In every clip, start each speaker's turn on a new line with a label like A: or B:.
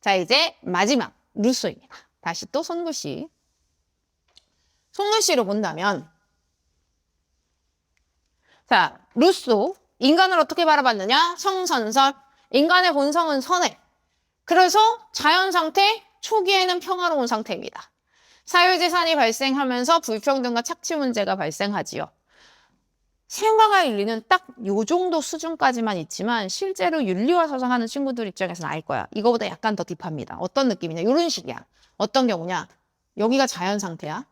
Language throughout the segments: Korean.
A: 자, 이제 마지막 루소입니다. 다시 또 손글씨. 손글씨로 본다면 자, 루소 인간을 어떻게 바라봤느냐? 성선설. 인간의 본성은 선해. 그래서 자연 상태 초기에는 평화로운 상태입니다. 사유재산이 발생하면서 불평등과 착취 문제가 발생하지요. 생각할 일리는 딱 요 정도 수준까지만 있지만 실제로 윤리와 서성하는 친구들 입장에서는 알 거야. 이거보다 약간 더 딥합니다. 어떤 느낌이냐? 이런 식이야. 어떤 경우냐? 여기가 자연 상태야.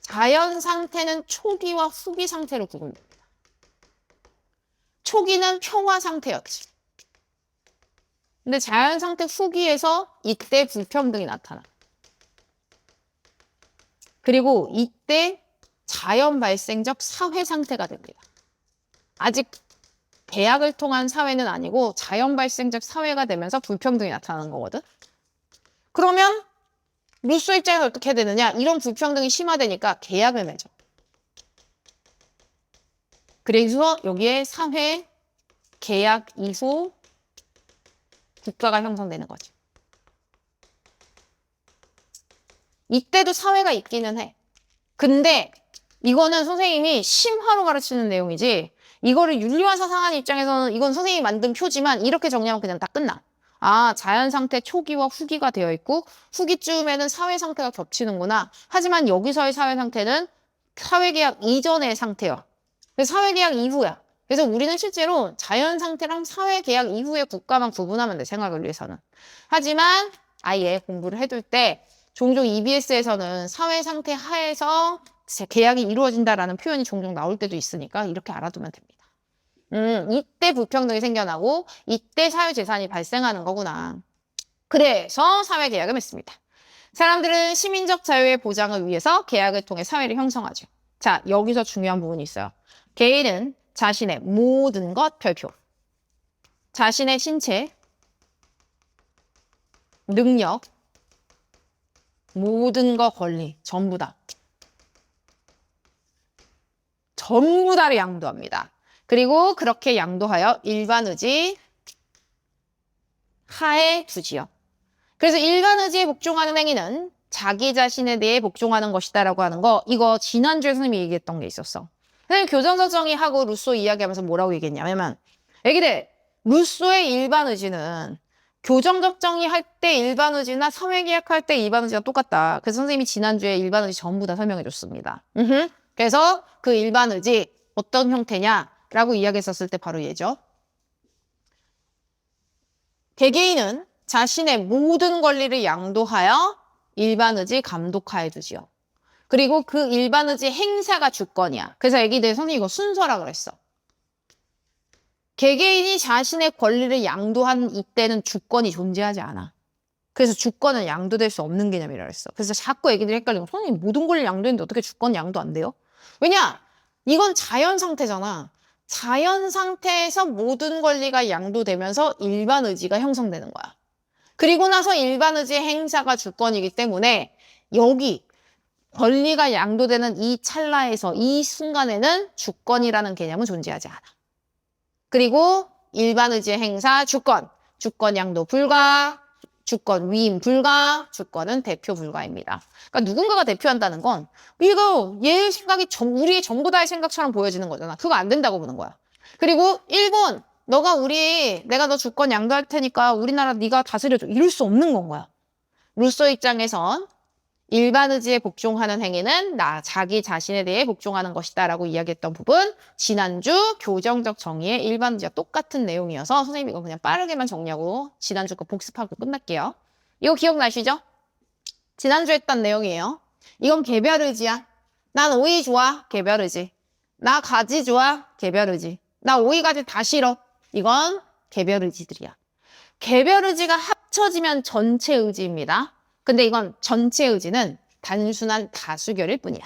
A: 자연 상태는 초기와 후기 상태로 구분됩니다. 초기는 평화 상태였지. 근데 자연 상태 후기에서 이때 불평등이 나타나. 그리고 이때 자연 발생적 사회 상태가 됩니다. 아직 계약을 통한 사회는 아니고 자연 발생적 사회가 되면서 불평등이 나타나는 거거든. 그러면 루소 입장에서 어떻게 되느냐? 이런 불평등이 심화되니까 계약을 맺어. 그래서 여기에 사회 계약 이후 국가가 형성되는 거죠. 이때도 사회가 있기는 해. 근데 이거는 선생님이 심화로 가르치는 내용이지 이거를 윤리와 사상하는 입장에서는 이건 선생님이 만든 표지만 이렇게 정리하면 그냥 다 끝나. 아, 자연 상태 초기와 후기가 되어 있고 후기쯤에는 사회 상태가 겹치는구나. 하지만 여기서의 사회 상태는 사회 계약 이전의 상태야. 그래서 사회 계약 이후야. 그래서 우리는 실제로 자연 상태랑 사회 계약 이후의 국가만 구분하면 돼, 생각을 위해서는. 하지만 아예 공부를 해둘 때 종종 EBS에서는 사회 상태 하에서 계약이 이루어진다라는 표현이 종종 나올 때도 있으니까 이렇게 알아두면 됩니다. 음, 이때 불평등이 생겨나고 이때 사회재산이 발생하는 거구나. 그래서 사회계약을 맺습니다. 사람들은 시민적 자유의 보장을 위해서 계약을 통해 사회를 형성하죠. 자, 여기서 중요한 부분이 있어요. 개인은 자신의 모든 것 별표, 자신의 신체, 능력, 모든 것 권리, 전부 다. 전부 다를 양도합니다. 그리고 그렇게 양도하여 일반 의지 하에 두지요. 그래서 일반 의지에 복종하는 행위는 자기 자신에 대해 복종하는 것이다라고 하는 거 이거 지난주에 선생님이 얘기했던 게 있었어. 선생님 교정적 정의하고 루소 이야기하면서 뭐라고 얘기했냐면 애기들 루소의 일반 의지는 교정적 정의할 때 일반 의지나 사회계약할 때 일반 의지가 똑같다. 그래서 선생님이 지난주에 일반 의지 전부 다 설명해 줬습니다. 음흠. 그래서 그 일반 의지 어떤 형태냐라고 이야기했었을 때 바로 얘죠. 개개인은 자신의 모든 권리를 양도하여 일반 의지 감독하에 두지요. 그리고 그 일반 의지 행사가 주권이야. 그래서 애기들 선생님 이거 순서라 그랬어. 개개인이 자신의 권리를 양도한 이때는 주권이 존재하지 않아. 그래서 주권은 양도될 수 없는 개념이라 그랬어. 그래서 자꾸 애기들이 헷갈리고 선생님 모든 권리 양도했는데 어떻게 주권 양도 안 돼요? 왜냐? 이건 자연 상태잖아. 자연 상태에서 모든 권리가 양도되면서 일반 의지가 형성되는 거야. 그리고 나서 일반 의지 행사가 주권이기 때문에 여기 권리가 양도되는 이 찰나에서 이 순간에는 주권이라는 개념은 존재하지 않아. 그리고 일반 의지 행사 주권, 주권 양도 불가, 주권 위임 불가, 주권은 대표 불가입니다. 그러니까 누군가가 대표한다는 건 이거 얘 생각이 전, 우리의 전부 다의 생각처럼 보여지는 거잖아. 그거 안 된다고 보는 거야. 그리고 일본 너가 우리 내가 너 주권 양도할 테니까 우리나라 네가 다스려줘 이럴 수 없는 건 거야. 루소 입장에선 일반 의지에 복종하는 행위는 나 자기 자신에 대해 복종하는 것이다라고 이야기했던 부분 지난주 교정적 정의의 일반 의지와 똑같은 내용이어서 선생님 이거 그냥 빠르게만 정리하고 지난주 거 복습하고 끝날게요. 이거 기억나시죠? 지난주 했던 내용이에요. 이건 개별 의지야. 난 오이 좋아. 개별 의지. 나 가지 좋아. 개별 의지. 나 오이 가지 다 싫어. 이건 개별 의지들이야. 개별 의지가 합쳐지면 전체 의지입니다. 근데 이건 전체 의지는 단순한 다수결일 뿐이야.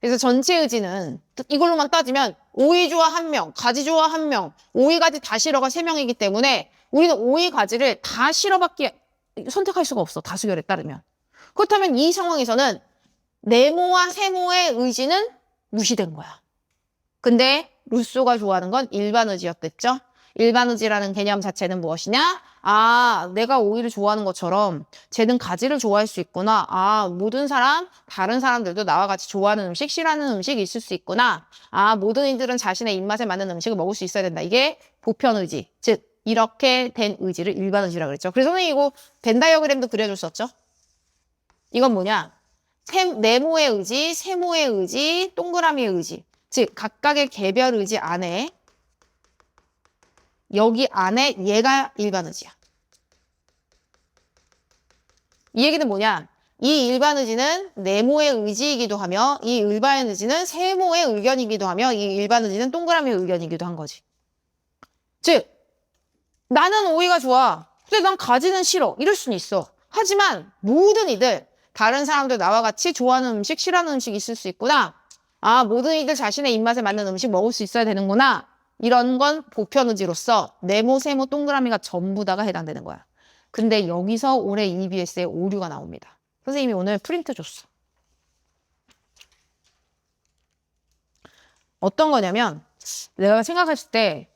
A: 그래서 전체 의지는 이걸로만 따지면 오이 좋아 한 명, 가지 좋아 한 명, 오이 가지 다 싫어가 세 명이기 때문에 우리는 오이 가지를 다 싫어밖에 선택할 수가 없어. 다수결에 따르면. 그렇다면 이 상황에서는 네모와 세모의 의지는 무시된 거야. 근데 루소가 좋아하는 건 일반 의지였댔죠? 일반 의지라는 개념 자체는 무엇이냐? 아, 내가 오이를 좋아하는 것처럼 쟤는 가지를 좋아할 수 있구나. 아, 모든 사람, 다른 사람들도 나와 같이 좋아하는 음식, 싫어하는 음식이 있을 수 있구나. 아, 모든 이들은 자신의 입맛에 맞는 음식을 먹을 수 있어야 된다. 이게 보편 의지. 즉, 이렇게 된 의지를 일반 의지라고 그랬죠. 그래서 선생님 이거 벤 다이어그램도 그려줬었죠. 이건 뭐냐? 세, 네모의 의지, 세모의 의지, 동그라미의 의지. 즉, 각각의 개별 의지 안에 여기 안에 얘가 일반 의지야. 이 얘기는 뭐냐? 이 일반 의지는 네모의 의지이기도 하며 이 일반 의지는 세모의 의견이기도 하며 이 일반 의지는 동그라미의 의견이기도 한 거지. 즉, 나는 오이가 좋아. 근데 난 가지는 싫어. 이럴 수는 있어. 하지만 모든 이들, 다른 사람들 나와 같이 좋아하는 음식, 싫어하는 음식 있을 수 있구나. 아, 모든 이들 자신의 입맛에 맞는 음식 먹을 수 있어야 되는구나. 이런 건 보편 의지로서 네모, 세모, 동그라미가 전부 다가 해당되는 거야. 근데 여기서 올해 EBS에 오류가 나옵니다. 선생님이 오늘 프린트 줬어. 어떤 거냐면 내가 생각했을 때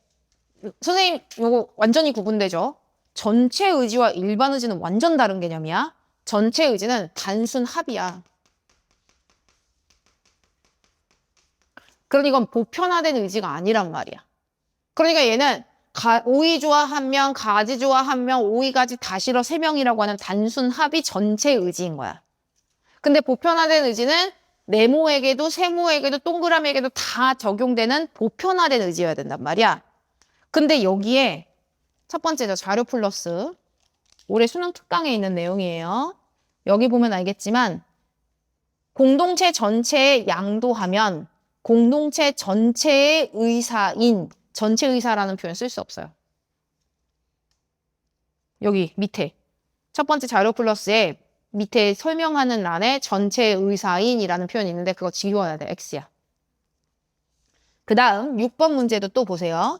A: 선생님 이거 완전히 구분되죠? 전체 의지와 일반 의지는 완전 다른 개념이야. 전체 의지는 단순 합이야. 그러니 이건 보편화된 의지가 아니란 말이야. 그러니까 얘는 가, 오이 좋아 한 명, 가지 좋아 한 명, 오이 가지 다 싫어 세 명이라고 하는 단순 합이 전체 의지인 거야. 근데 보편화된 의지는 네모에게도 세모에게도 동그라미에게도 다 적용되는 보편화된 의지여야 된단 말이야. 근데 여기에 첫 번째 저 자료 플러스 올해 수능 특강에 있는 내용이에요. 여기 보면 알겠지만 공동체 전체에 양도하면 공동체 전체의 의사인 전체 의사라는 표현 쓸 수 없어요. 여기 밑에 첫 번째 자료 플러스에 밑에 설명하는 란에 전체 의사인이라는 표현이 있는데 그거 지워야 돼. X야. 그 다음 6번 문제도 또 보세요.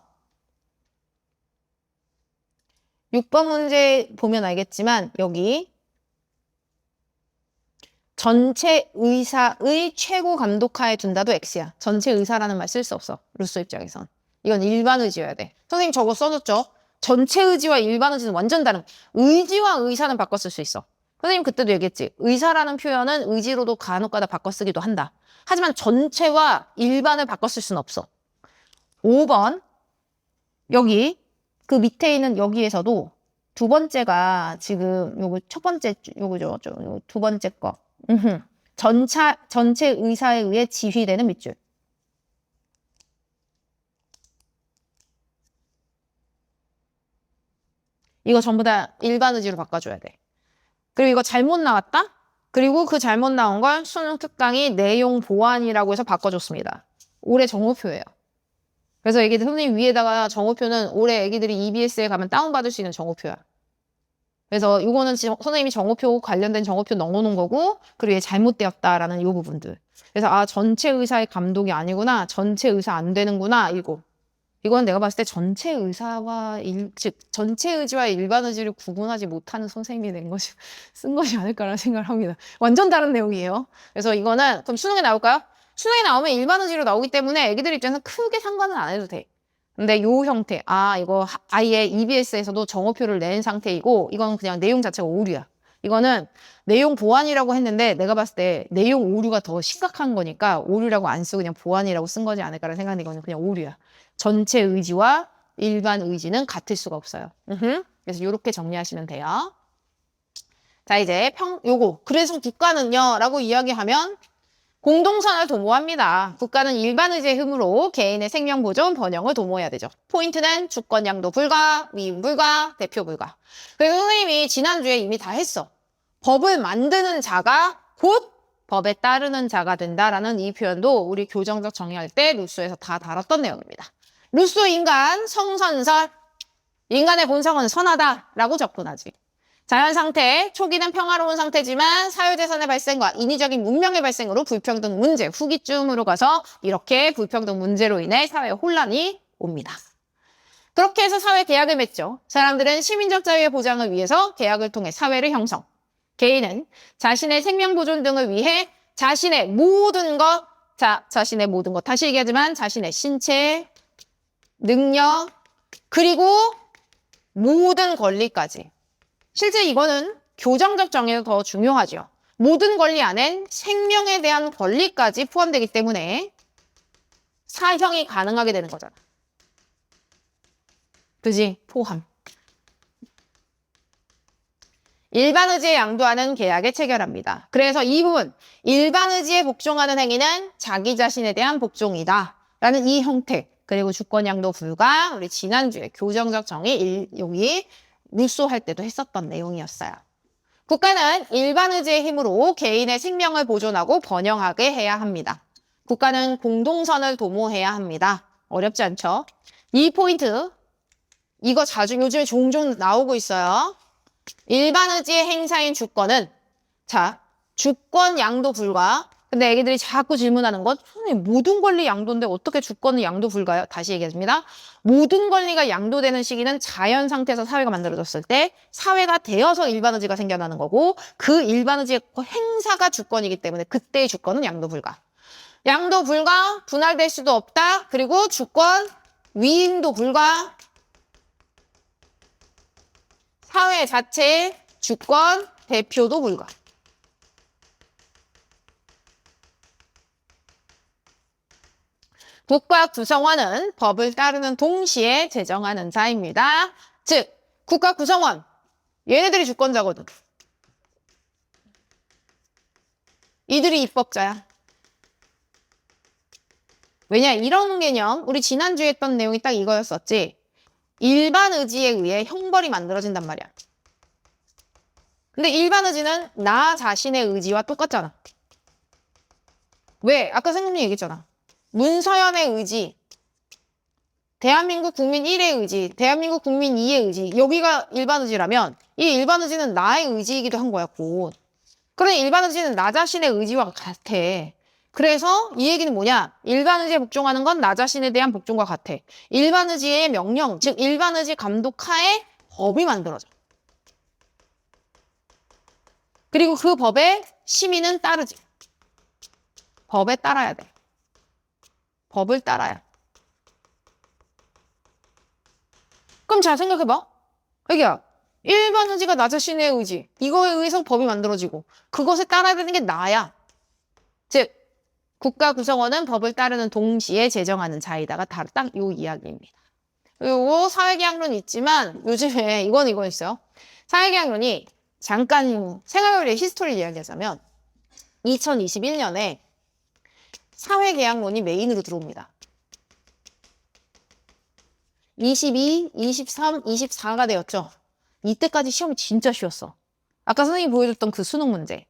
A: 6번 문제 보면 알겠지만 여기 전체 의사의 최고 감독하에 둔다도 X야. 전체 의사라는 말 쓸 수 없어. 루소 입장에선. 이건 일반 의지여야 돼. 선생님 저거 써줬죠? 전체 의지와 일반 의지는 완전 다른. 의지와 의사는 바꿔 쓸 수 있어. 선생님 그때도 얘기했지. 의사라는 표현은 의지로도 간혹가다 바꿔 쓰기도 한다. 하지만 전체와 일반을 바꿔 쓸 수는 없어. 5번 여기 그 밑에 있는 여기에서도 두 번째가 지금 요거 첫 번째 요거죠. 요두 번째 거. 전차 전체 의사에 의해 지휘되는 밑줄. 이거 전부 다 일반 의지로 바꿔줘야 돼. 그리고 이거 잘못 나왔다? 그리고 그 잘못 나온 걸 수능 특강이 내용 보완이라고 해서 바꿔줬습니다. 올해 정오표예요. 그래서 애기들 선생님 위에다가 정오표는 올해 애기들이 EBS에 가면 다운받을 수 있는 정오표야. 그래서 이거는 지금 선생님이 정오표 관련된 정오표 넣어놓은 거고 그리고 얘 잘못되었다라는 요 부분들. 그래서 아 전체 의사의 감독이 아니구나. 전체 의사 안 되는구나. 이거. 이건 내가 봤을 때 전체 의사와 일, 즉 전체 의지와 일반 의지를 구분하지 못하는 선생님이 낸 것이 쓴 것이 아닐까라는 생각을 합니다. 완전 다른 내용이에요. 그래서 이거는 그럼 수능에 나올까요? 수능에 나오면 일반 의지로 나오기 때문에 애기들 입장에서 크게 상관은 안 해도 돼. 근데 요 형태, 아 이거 하- 아예 EBS에서도 정오표를 낸 상태이고 이건 그냥 내용 자체가 오류야. 이거는 내용 보완이라고 했는데 내가 봤을 때 내용 오류가 더 심각한 거니까 오류라고 안 쓰고 그냥 보완이라고 쓴 거지 않을까라는 생각인데 이거는 그냥 오류야. 전체 의지와 일반 의지는 같을 수가 없어요. 음흠. 그래서 이렇게 정리하시면 돼요. 자 이제 평 요거 그래서 국가는요 라고 이야기하면 공동선을 도모합니다. 국가는 일반 의제의 힘으로 개인의 생명 보존 번영을 도모해야 되죠. 포인트는 주권 양도 불가, 위임 불가, 대표 불가. 그리고 선생님이 지난주에 이미 다 했어. 법을 만드는 자가 곧 법에 따르는 자가 된다라는 이 표현도 우리 교정적 정의할 때 루소에서 다 다뤘던 내용입니다. 루소 인간 성선설 인간의 본성은 선하다라고 접근하지. 자연 상태, 초기는 평화로운 상태지만 사회재산의 발생과 인위적인 문명의 발생으로 불평등 문제, 후기쯤으로 가서 이렇게 불평등 문제로 인해 사회 혼란이 옵니다. 그렇게 해서 사회 계약을 맺죠. 사람들은 시민적 자유의 보장을 위해서 계약을 통해 사회를 형성. 개인은 자신의 생명 보존 등을 위해 자신의 모든 것, 자, 자신의 모든 것, 다시 얘기하지만 자신의 신체, 능력, 그리고 모든 권리까지. 실제 이거는 교정적 정의가 더 중요하죠. 모든 권리 안엔 생명에 대한 권리까지 포함되기 때문에 사형이 가능하게 되는 거잖아. 그지? 포함. 일반 의지에 양도하는 계약에 체결합니다. 그래서 이 부분, 일반 의지에 복종하는 행위는 자기 자신에 대한 복종이다. 라는 이 형태, 그리고 주권 양도 불가, 우리 지난주에 교정적 정의 일, 여기 물소할 때도 했었던 내용이었어요. 국가는 일반 의지의 힘으로 개인의 생명을 보존하고 번영하게 해야 합니다. 국가는 공동선을 도모해야 합니다. 어렵지 않죠? 이 포인트, 이거 자주 요즘에 종종 나오고 있어요. 일반 의지의 행사인 주권은 자 주권 양도 불가. 근데 애기들이 자꾸 질문하는 건 선생님 모든 권리 양도인데 어떻게 주권은 양도 불가요? 다시 얘기하겠습니다. 모든 권리가 양도되는 시기는 자연 상태에서 사회가 만들어졌을 때 사회가 되어서 일반 의지가 생겨나는 거고 그 일반 의지의 행사가 주권이기 때문에 그때의 주권은 양도 불가. 양도 불가, 분할될 수도 없다. 그리고 주권 위임도 불가. 사회 자체의 주권 대표도 불가. 국가 구성원은 법을 따르는 동시에 제정하는 자입니다. 즉, 국가 구성원. 얘네들이 주권자거든. 이들이 입법자야. 왜냐, 이런 개념, 우리 지난주에 했던 내용이 딱 이거였었지. 일반 의지에 의해 형벌이 만들어진단 말이야. 근데 일반 의지는 나 자신의 의지와 똑같잖아. 왜? 아까 선생님이 얘기했잖아. 문서연의 의지, 대한민국 국민 1의 의지, 대한민국 국민 2의 의지, 여기가 일반 의지라면 이 일반 의지는 나의 의지이기도 한 거야, 곧. 그러니 일반 의지는 나 자신의 의지와 같아. 그래서 이 얘기는 뭐냐? 일반 의지에 복종하는 건 나 자신에 대한 복종과 같아. 일반 의지의 명령, 즉 일반 의지 감독 하에 법이 만들어져. 그리고 그 법에 시민은 따르지. 법에 따라야 돼. 법을 따라야. 그럼 잘 생각해봐. 여기야. 일반 의지가 나 자신의 의지. 이거에 의해서 법이 만들어지고 그것에 따라야 되는 게 나야. 즉 국가 구성원은 법을 따르는 동시에 제정하는 자이다가 딱요 이야기입니다. 그리고 사회계약론 있지만 요즘에 이건 이건 있어요. 사회계약론이 잠깐 생활의 히스토리를 이야기하자면 2021년에 사회계약론이 메인으로 들어옵니다. 22, 23, 24가 되었죠. 이때까지 시험이 진짜 쉬웠어. 아까 선생님이 보여줬던 그 수능 문제.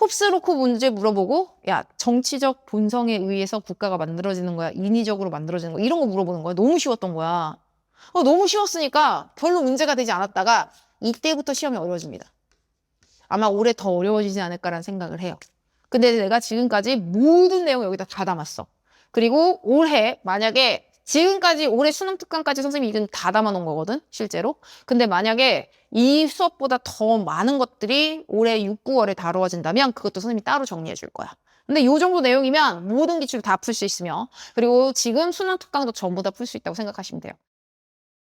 A: 홉스로크 문제 물어보고 야 정치적 본성에 의해서 국가가 만들어지는 거야 인위적으로 만들어지는 거야 이런 거 물어보는 거야 너무 쉬웠던 거야 어, 너무 쉬웠으니까 별로 문제가 되지 않았다가 이때부터 시험이 어려워집니다 아마 올해 더 어려워지지 않을까라는 생각을 해요 근데 내가 지금까지 모든 내용 여기다 다 담았어. 그리고 올해 만약에 지금까지 올해 수능 특강까지 선생님이 이건 다 담아놓은 거거든 실제로. 근데 만약에 이 수업보다 더 많은 것들이 올해 6, 9월에 다루어진다면 그것도 선생님이 따로 정리해 줄 거야. 근데 이 정도 내용이면 모든 기출 다 풀 수 있으며 그리고 지금 수능 특강도 전부 다 풀 수 있다고 생각하시면 돼요